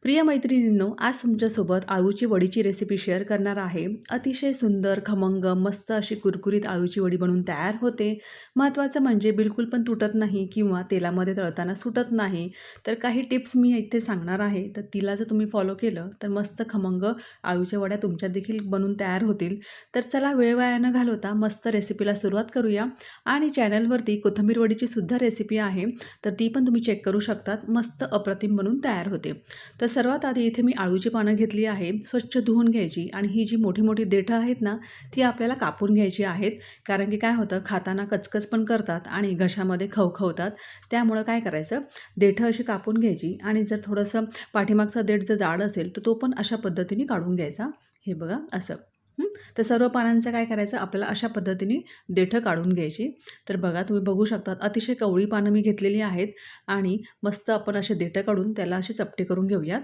प्रिय मैत्रिणींनो आज तुमच्यासोबत आळूची वडीची रेसिपी शेअर करणार आहे. अतिशय सुंदर खमंग मस्त अशी कुरकुरीत आळूची वडी बनवून तयार होते. महत्त्वाचं म्हणजे बिलकुल पण तुटत नाही किंवा तेलामध्ये तळताना सुटत नाही. तर काही टिप्स मी इथे सांगणार आहे. तर तिला जर तुम्ही फॉलो केलं तर मस्त खमंग आळूच्या वड्या तुमच्या देखील बनवून तयार होतील. तर चला वेळ वाया न घालवता मस्त रेसिपीला सुरुवात करूया. आणि चॅनलवरती कोथंबीर वडीची सुद्धा रेसिपी आहे. तर ती पण तुम्ही चेक करू शकतात. मस्त अप्रतिम बनून तयार होते. तर सर्वात आधी इथे मी आळूची पानं घेतली आहे स्वच्छ धुवून घ्यायची आणि ही जी मोठी मोठी देठं आहेत ना ती आपल्याला कापून घ्यायची आहेत. कारण की काय होतं खाताना कचकच पण करतात आणि घशामध्ये खवखवतात त्यामुळं काय करायचं देठं अशी कापून घ्यायची आणि जर थोडंसं पाठीमागचा देठ जर जाड असेल तर तो पण अशा पद्धतीने काढून घ्यायचा. हे बघा असं. तर सर्व पानांचं काय करायचं? आपल्याला अशा पद्धतीने देठं काढून घ्यायची. तर बघा तुम्ही बघू शकतात अतिशय कवळी पानं मी घेतलेली आहेत आणि मस्त आपण असे देठं काढून त्याला असे चपटे करून घेऊयात.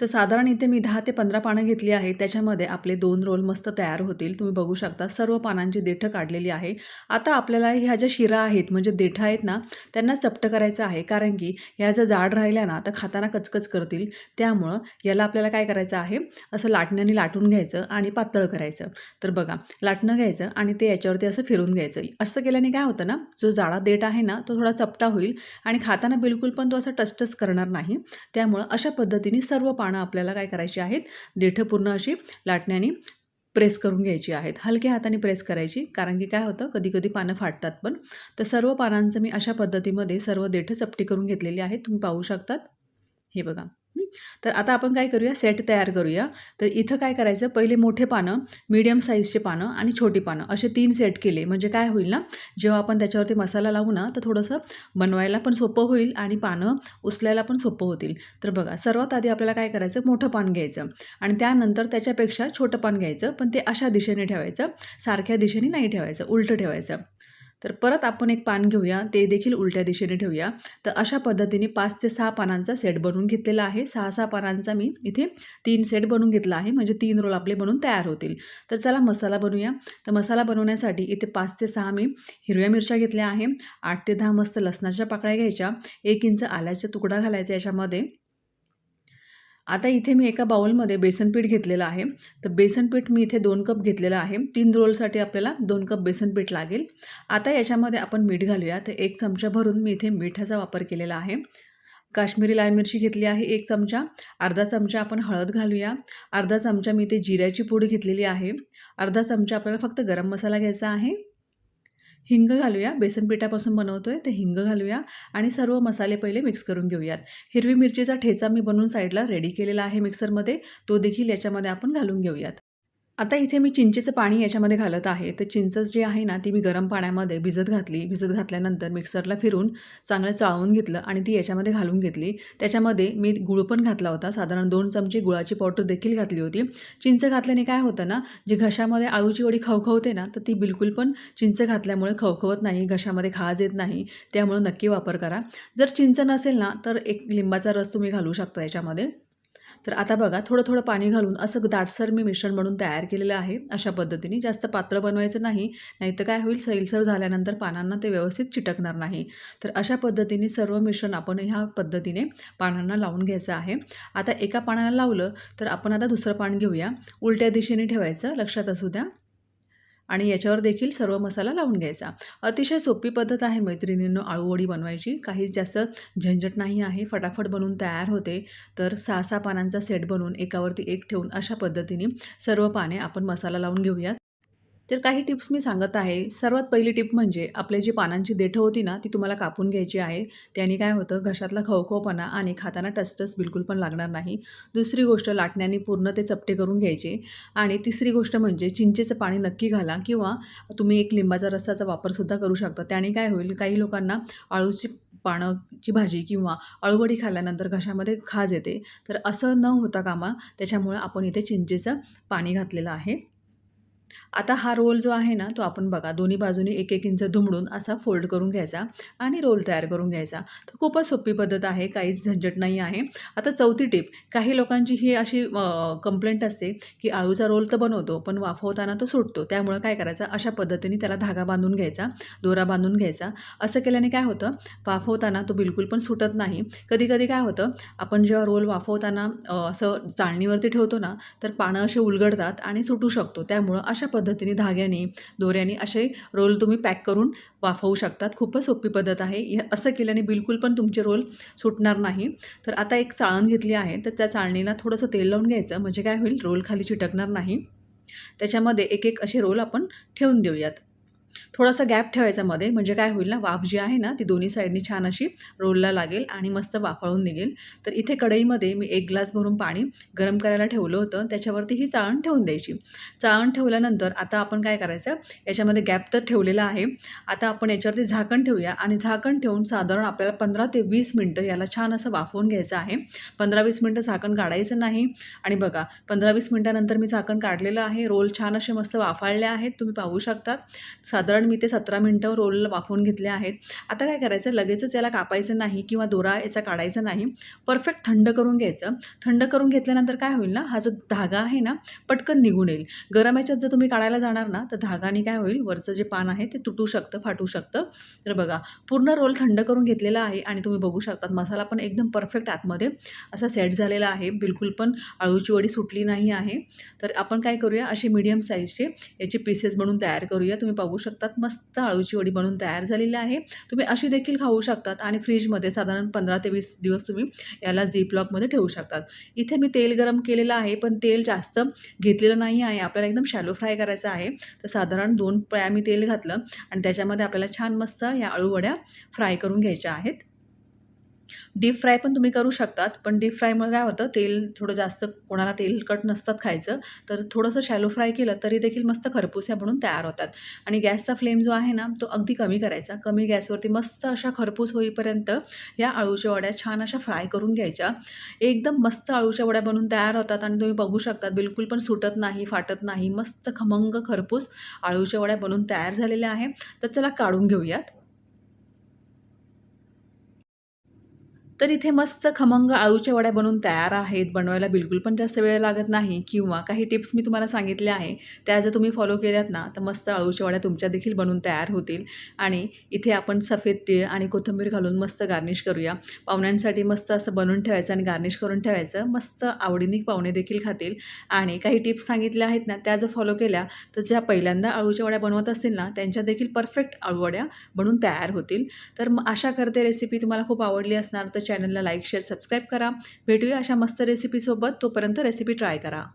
तर साधारण इथे मी दहा ते पंधरा पानं घेतली आहेत. त्याच्यामध्ये आपले दोन रोल मस्त तयार होतील. तुम्ही बघू शकता सर्व पानांची देठं काढलेली आहे. आता आपल्याला ह्या ज्या शिरा आहेत म्हणजे देठं आहेत ना त्यांना चपटं करायचं आहे. कारण की ह्या जर जाड राहिल्या ना तर खाताना कचकच करतील. त्यामुळं याला आपल्याला काय करायचं आहे? असं लाटण्याने लाटून घ्यायचं आणि पातळ करायचं. तर बघा लाटणं घ्यायचं आणि ते याच्यावरती असं फिरून घ्यायचं. असं केल्याने काय होतं ना जो जाडा देठ आहे ना तो थोडा चपटा होईल आणि खाताना बिलकुल पण तो असं टचटच करणार नाही. त्यामुळं अशा पद्धतीने सर्व पानं आपल्याला काय करायची आहेत? देठं पूर्ण अशी लाटण्याने प्रेस करून घ्यायची आहेत. हलक्या हाताने प्रेस करायची कारण की काय होतं कधी कधी पानं फाटतात पण. तर सर्व पानांचं मी अशा पद्धतीमध्ये सर्व देठं चपटी करून घेतलेली आहेत. तुम्ही पाहू शकतात. हे बघा. तर आता आपण काय करूया? सेट तयार करूया. तर इथं काय करायचं? पहिले मोठे पानं मीडियम साईजचे पानं आणि छोटी पानं असे तीन सेट केले. म्हणजे काय होईल ना? जेव्हा आपण त्याच्यावरती मसाला लावू ना तर थोडंसं बनवायला पण सोपं होईल आणि पानं उचलायला पण सोपं होतील. तर बघा सर्वात आधी आपल्याला काय करायचं? मोठं पान घ्यायचं. आणि त्यानंतर त्याच्यापेक्षा छोटं पान घ्यायचं. पण ते अशा दिशेने ठेवायचं. सारख्या दिशेने नाही ठेवायचं. उलटं ठेवायचं. तर परत आपण एक पान घेऊया ते देखील उलट्या दिशेने ठेवूया. तर अशा पद्धतीने पाच ते सहा पानांचा सेट बनवून घेतलेला आहे. सहा सहा पानांचा मी इथे तीन सेट बनवून घेतला आहे. म्हणजे तीन रोल आपले बनवून तयार होतील. तर चला मसाला बनवूया. तर मसाला बनवण्यासाठी इथे पाच ते सहा मी हिरव्या मिरच्या घेतल्या आहे. आठ ते दहा मस्त लसणाच्या पाकळ्या घ्यायच्या. एक इंच आल्याचा तुकडा घालायचा याच्यामध्ये. आता इथे मी एका बाउलमध्ये बेसनपीठ घेतलेलं आहे. तर बेसनपीठ मी इथे दोन कप घेतलेलं आहे. तीन रोलसाठी आपल्याला दोन कप बेसनपीठ लागेल. आता याच्यामध्ये आपण मीठ घालूया. तर एक चमचा भरून मी इथे मिठाचा वापर केलेला आहे. काश्मीरी लाल मिरची घेतली आहे एक चमचा. अर्धा चमचा आपण हळद घालूया. अर्धा चमचा मी इथे जिऱ्याची पूड घेतलेली आहे. अर्धा चमचा आपल्याला फक्त गरम मसाला घ्यायचा आहे. हिंग घालूया. बेसन पिठापासून बनवतो आहे ते हिंग घालूया आणि सर्व मसाले पहिले मिक्स करून घेऊयात. हिरवी मिरचीचा ठेचा मी बनवून साईडला रेडी केलेला आहे मिक्सरमध्ये तो देखील याच्यामध्ये आपण घालून घेऊयात. आता इथे मी चिंचेचं पाणी याच्यामध्ये घालत आहे. तर चिंच जी आहे ना ती मी गरम पाण्यामध्ये भिजत घातली. भिजत घातल्यानंतर मिक्सरला फिरून चांगलं चाळून घेतलं आणि ती याच्यामध्ये घालून घेतली. त्याच्यामध्ये मी गुळ पण घातला होता. साधारण दोन चमचे गुळाची पावडर देखील घातली होती. चिंच घातल्याने काय होतं ना जे घशामध्ये आळूची वडी खवखवते ना तर ती बिलकुल पण चिंच घातल्यामुळे खवखवत नाही घशामध्ये खाज येत नाही. त्यामुळं नक्की वापर करा. जर चिंच नसेल ना तर एक लिंबाचा रस तुम्ही घालू शकता याच्यामध्ये. तर आता बघा थोडं थोडं पाणी घालून असं दाटसर मी मिश्रण बनवून तयार केलेलं आहे अशा पद्धतीने. जास्त पातळ बनवायचं नाही नाहीतर काय होईल सैलसर झाल्यानंतर पानांना ते व्यवस्थित चिटकणार नाही. तर अशा पद्धतीने सर्व मिश्रण आपण ह्या पद्धतीने पानांना लावून घ्यायचं आहे. आता एका पानाला लावलं तर आपण आता दुसरं पान घेऊया. उलट्या दिशेने ठेवायचं लक्षात असू द्या. आणि याच्यावर देखील सर्व मसाला लावून घ्यायचा. अतिशय सोपी पद्धत आहे मैत्रिणींनो आळूवडी बनवायची. काहीच जास्त झंझट नाही आहे. फटाफट बनवून तयार होते. तर सहा सहा पानांचा सेट बनवून एकावरती एक ठेवून अशा पद्धतीने सर्व पाने आपण मसाला लावून घेऊयात. तर काही टिप्स मी सांगत आहे. सर्वात पहिली टिप म्हणजे आपले जी पानांची देठं होती ना ती तुम्हाला कापून घ्यायची आहे. त्याने काय होतं घशातला खवखवपणा आणि खाताना टसटस बिलकुल पण लागणार नाही. दुसरी गोष्ट लाटण्याने पूर्ण ते चपटे करून घ्यायचे. आणि तिसरी गोष्ट म्हणजे चिंचेचं पाणी नक्की घाला किंवा तुम्ही एक लिंबाचा रस्साचा वापरसुद्धा करू शकता. त्याने काय होईल काही लोकांना आळूची पानाची भाजी किंवा अळूवडी खाल्ल्यानंतर घशामध्ये खाज येते. तर असं न होता कामा त्याच्यामुळं आपण इथे चिंचेचं पाणी घातलेलं आहे. आता हा रोल जो आहे ना तो आपण बघा दोन्ही बाजूनी एक एक इंच धुमडून असा फोल्ड करून घ्यायचा आणि रोल तयार करून घ्यायचा. तर खूपच सोपी पद्धत आहे काहीच झंझट नाही आहे. आता चौथी टिप काही लोकांची ही अशी कंप्लेंट असते की आळूचा रोल तर बनवतो पण वाफवताना तो सुटतो. त्यामुळं काय करायचं? अशा पद्धतीने त्याला धागा बांधून घ्यायचा दोरा बांधून घ्यायचा. असं केल्याने काय होतं? वाफवताना तो बिलकुल पण सुटत नाही. कधी कधी काय होतं? आपण जेव्हा रोल वाफवताना असं चाळणीवरती ठेवतो ना तर पानं असे उलगडतात आणि सुटू शकतो. त्यामुळं अशा पद्धतीने धाग्याने दोऱ्याने असे रोल तुम्ही पॅक करून वाफवू शकतात. खूपच सोपी पद्धत आहे. असं केल्याने बिलकुल पण तुमचे रोल सुटणार नाही. तर आता एक चाळण घेतली आहे. तर त्या चाळणीला थोडंसं तेल लावून घ्यायचं. म्हणजे काय होईल? रोल खाली चिटकणार नाही. त्याच्यामध्ये एक एक असे रोल आपण ठेवून देऊयात. थोडासा गॅप ठेवायचा मध्ये. म्हणजे काय होईल ना वाफ जी आहे ना ती दोन्ही साईडनी छान अशी रोलला लागेल आणि मस्त वाफाळून निघेल. तर इथे कढईमध्ये मी एक ग्लास भरून पाणी गरम करायला ठेवलं होतं. त्याच्यावरती ही चाळण ठेवून द्यायची. चाळण ठेवल्यानंतर आता आपण काय करायचं याच्यामध्ये गॅप तर ठेवलेला आहे. आता आपण याच्यावरती झाकण ठेवूया आणि झाकण ठेवून साधारण आपल्याला पंधरा ते वीस मिनटं याला छान असं वाफवून घ्यायचं आहे. पंधरा वीस मिनटं झाकण काढायचं नाही. आणि बघा पंधरा वीस मिनटानंतर मी झाकण काढलेलं आहे. रोल छान असे मस्त वाफाळले आहेत. तुम्ही पाहू शकता. साधारण मी ते सतरा मिनटं रोल वाफवून घेतले आहेत. आता काय करायचं? लगेचच याला कापायचं नाही किंवा दोरा याचा काढायचा नाही. परफेक्ट थंड करून घ्यायचं. थंड करून घेतल्यानंतर काय होईल ना? हा जो धागा आहे ना पटकन निघून येईल. गरम याच्यात जर तुम्ही काढायला जाणार ना तर धागाने काय होईल? वरचं जे पान आहे ते तुटू शकतं फाटू शकतं. तर बघा पूर्ण रोल थंड करून घेतलेला आहे आणि तुम्ही बघू शकतात मसाला पण एकदम परफेक्ट आतमध्ये असा सेट झालेला आहे. बिलकुल पण अळूची वडी सुटली नाही आहे. तर आपण काय करूया? असे मीडियम साईजचे याचे पीसेस बनवून तयार करूया. तुम्ही पाहू शकतात मस्त आळूची वडी बनवून तयार झालेली आहे. तुम्ही अशी देखील खाऊ शकतात आणि फ्रीजमध्ये साधारण पंधरा ते वीस दिवस तुम्ही याला जीपलॉकमध्ये ठेवू शकतात. इथे मी तेल गरम केलेलं आहे पण तेल जास्त घेतलेलं नाही आहे. आपल्याला एकदम शॅलो फ्राय करायचं आहे. तर साधारण दोन पळ्या मी तेल घातलं आणि त्याच्यामध्ये आपल्याला छान मस्त या अळूवड्या फ्राय करून घ्यायच्या आहेत. डीप फ्राय पण तुम्ही करू शकतात पण डीप फ्रायमुळे काय होतं तेल थोडं जास्त कोणाला तेलकट नसतात खायचं तर थोडंसं शॅलो फ्राय केलं तरी देखील मस्त खरपुस्या म्हणून तयार होतात. आणि गॅसचा फ्लेम जो आहे ना तो अगदी कमी करायचा. कमी गॅसवरती मस्त अशा खरपूस होईपर्यंत या अळूच्या वड्या छान अशा फ्राय करून घ्यायच्या. एकदम मस्त अळूच्या वड्या बनून तयार होतात आणि तुम्ही बघू शकतात बिलकुल पण सुटत नाही फाटत नाही मस्त खमंग खरपूस आळूच्या वड्या बनून तयार झालेल्या आहे. तर चला काढून घेऊयात. तर इथे मस्त खमंग आळूच्या वड्या बनवून तयार आहेत बनवायला बिलकुल पण जास्त वेळ लागत नाही किंवा काही टिप्स मी तुम्हाला सांगितल्या आहे त्या जर तुम्ही फॉलो केल्यात ना तर मस्त आळूच्या वड्या तुमच्या देखील बनवून तयार होतील. आणि इथे आपण सफेद तीळ आणि कोथिंबीर घालून मस्त गार्निश करूया. पाहुण्यांसाठी मस्त असं बनवून ठेवायचं आणि गार्निश करून ठेवायचं. मस्त आवडीने पाहुणे देखील खातील. आणि काही टिप्स सांगितल्या आहेत ना त्या जर फॉलो केल्या तर ज्या पहिल्यांदा आळूच्या वड्या बनवत असतील ना त्यांच्या देखील परफेक्ट आळूवड्या बनून तयार होतील. तर मग आशा करते रेसिपी तुम्हाला खूप आवडली असणार तर चॅनलला लाईक शेअर सबस्क्राईब करा. भेटूया अशा मस्त रेसिपीसोबत तोपर्यंत रेसिपी ट्राय करा.